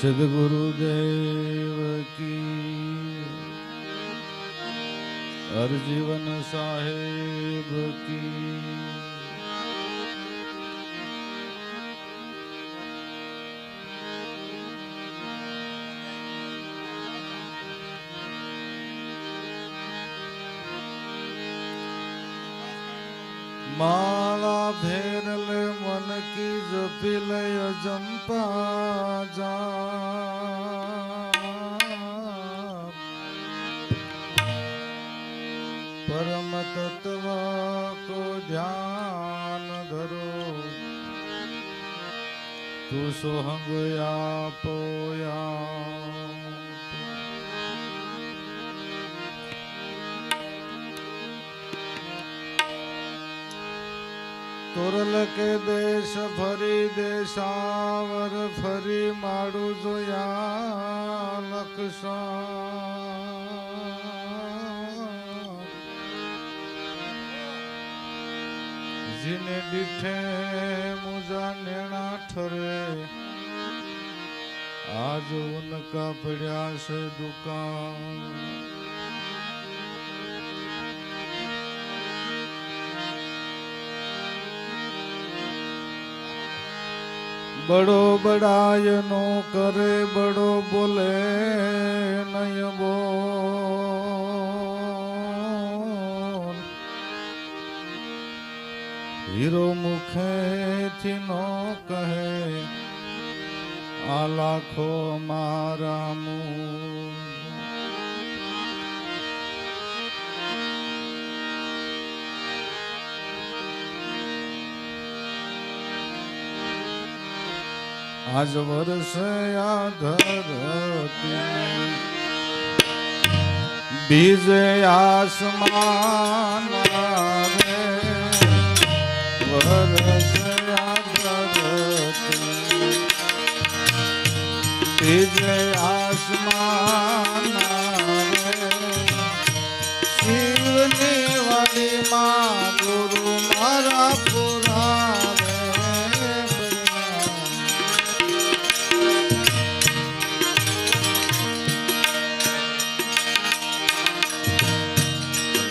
સદગુરુદેવ કી હરજીવન સાહેબ કી માળા ફેરલ મન કી જપી લય જંપા જા પરમ તત્વ કો ધ્યાન ધરો તું સોહંગ પોયા તોરલ કે દેશ ફરી દેશાવર ફરી માડું જોયા લક્ષણ. જીને દીઠે મુજા નેણા ઠરે. આજ ઉનકા પડ્યા છે દુકાન. બડો બડાય નો કરે, બડો બોલે નય બો. હીરો મુખેથી નો કહે, આ લાખો મારા મું આજ વર્ષે આ ધરતી બીજે આસમાન આસમાન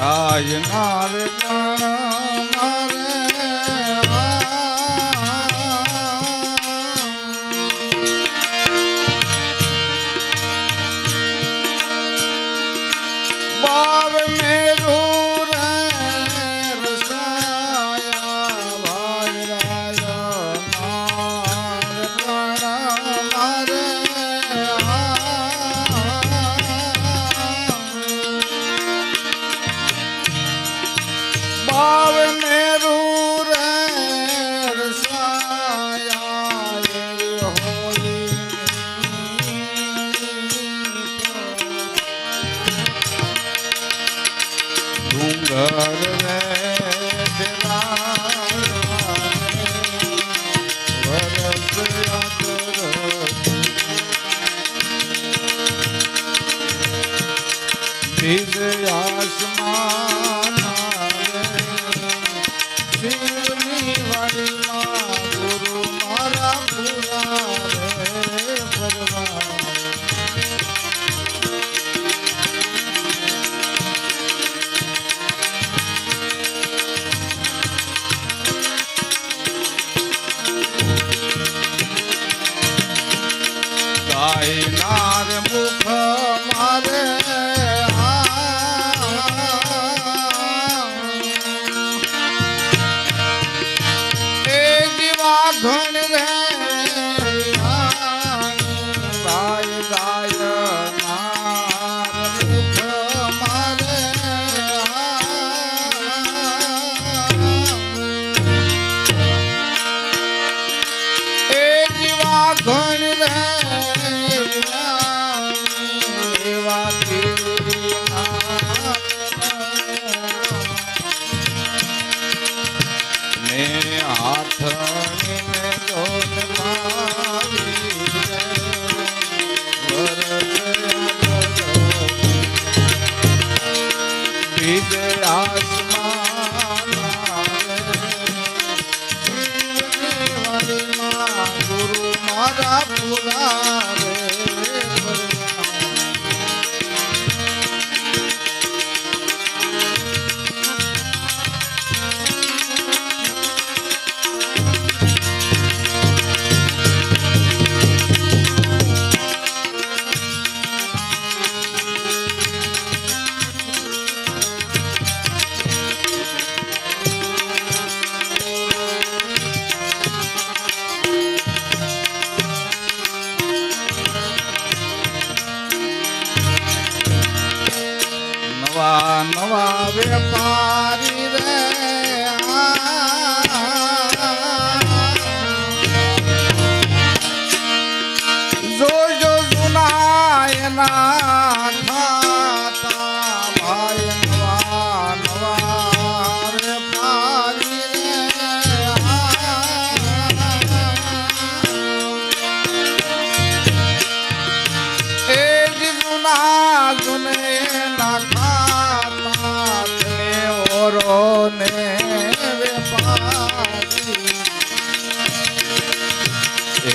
રાયનાર ગણ gonna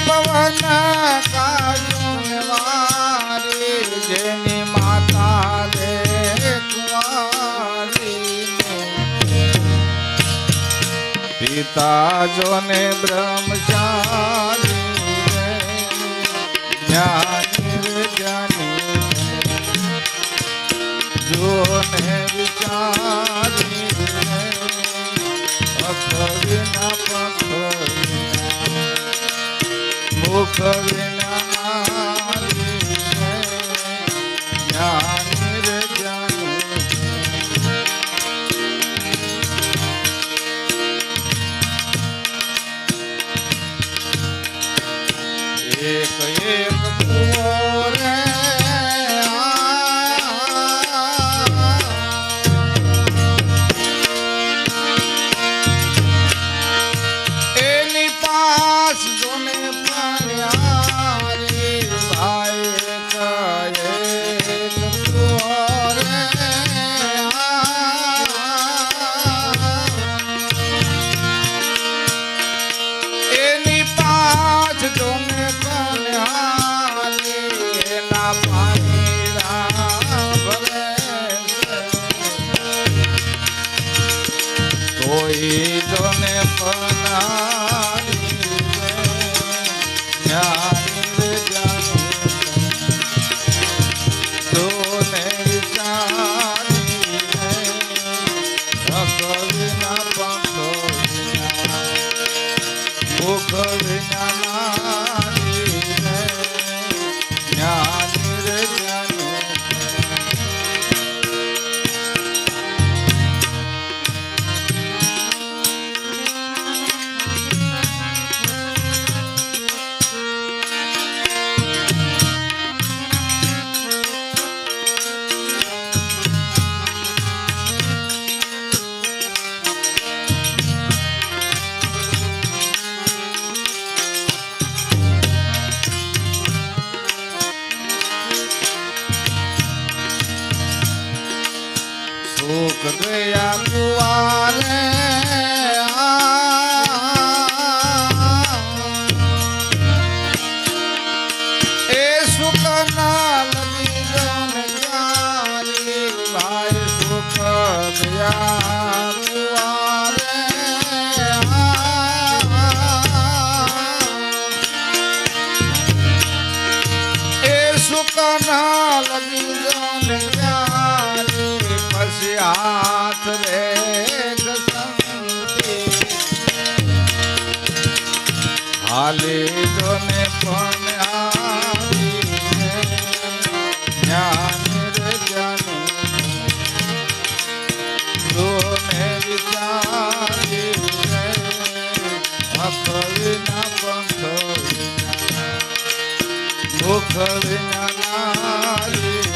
પવના કાજુનવારે જેની માતા રે કુવારી પિતા જોને બ્રહ્મચારી જ્ઞાની જ્ઞાની જોને વિચાર suffering મુખ વિના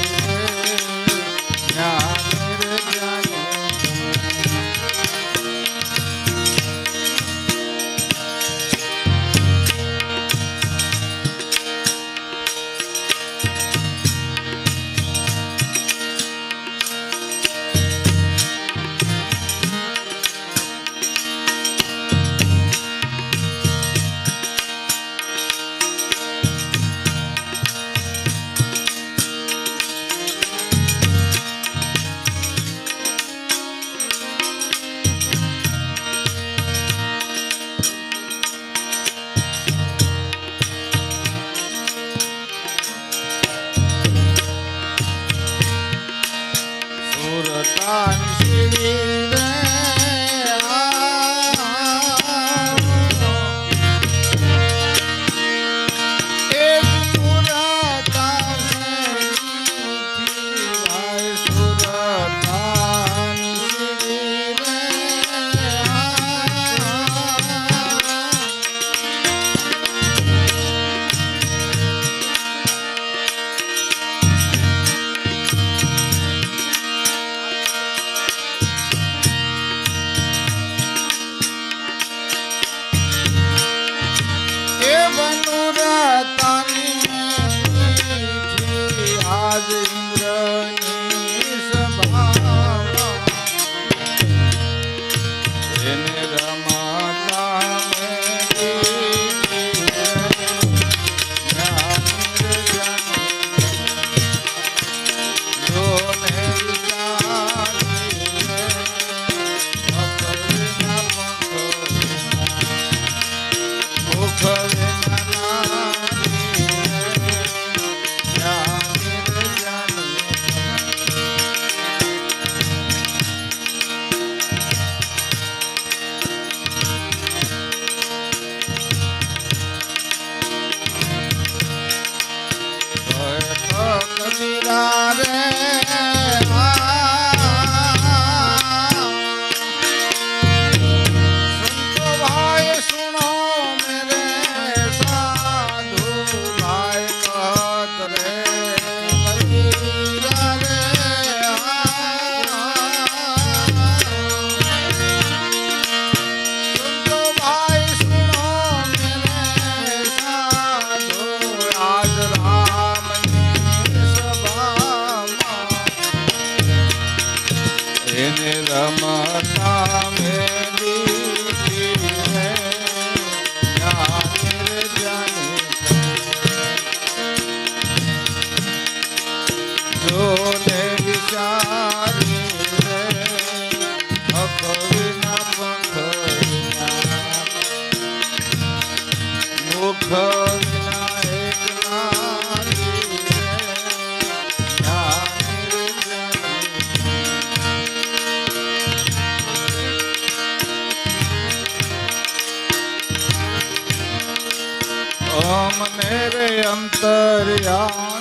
મને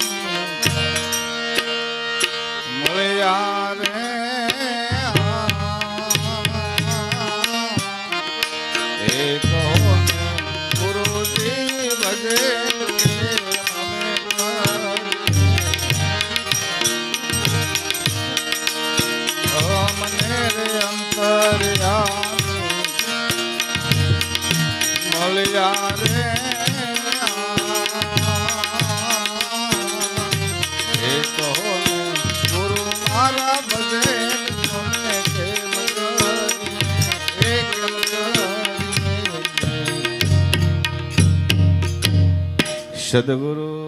સદગુરુ